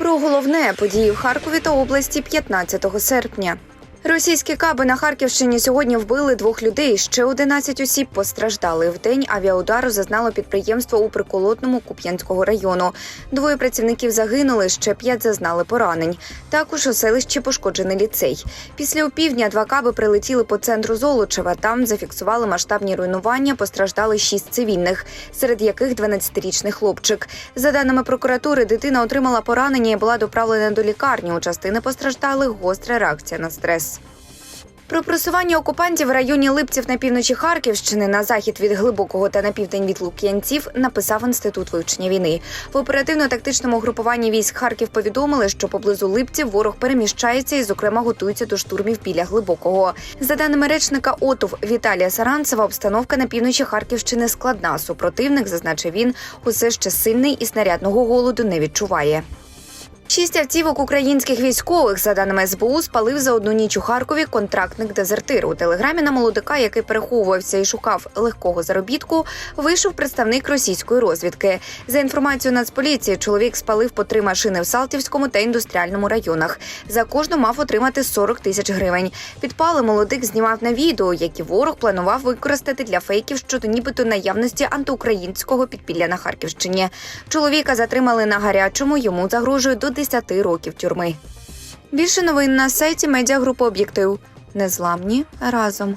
Про головне події в Харкові та області 15 серпня. Російські каби на Харківщині сьогодні вбили двох людей. Ще 11 осіб постраждали. В день авіаудару зазнало підприємство у приколотному Куп'янського району. Двоє працівників загинули, ще п'ять зазнали поранень. Також у селищі пошкоджений ліцей. Після опівдня два каби прилетіли по центру Золочева. Там зафіксували масштабні руйнування. Постраждали шість цивільних, серед яких 12-річний хлопчик. За даними прокуратури, дитина отримала поранення і була доправлена до лікарні. У частини постраждалих гостра реакція на стрес. Про просування окупантів в районі Липців на півночі Харківщини на захід від глибокого та на південь від Лук'янців написав інститут вивчення війни. В оперативно-тактичному групуванні військ Харків повідомили, що поблизу Липців ворог переміщається і, зокрема, готується до штурмів біля глибокого. За даними речника ОТУВ Віталія Саранцева, обстановка на півночі Харківщини складна. Супротивник, зазначив він, усе ще сильний і снарядного голоду не відчуває. Шість автівок українських військових, за даними СБУ, спалив за одну ніч у Харкові контрактник дезертир. У телеграмі на молодика, який переховувався і шукав легкого заробітку, вийшов представник російської розвідки. За інформацією Нацполіції, чоловік спалив по три машини в Салтівському та індустріальному районах. За кожну мав отримати 40 тисяч гривень. Підпали молодик знімав на відео, які ворог планував використати для фейків щодо нібито наявності антиукраїнського підпілля на Харківщині. Чоловіка затримали на гарячому. Йому загрожує до 10 років тюрми. Більше новин на сайті медіагрупи Об'єктив. Незламні разом.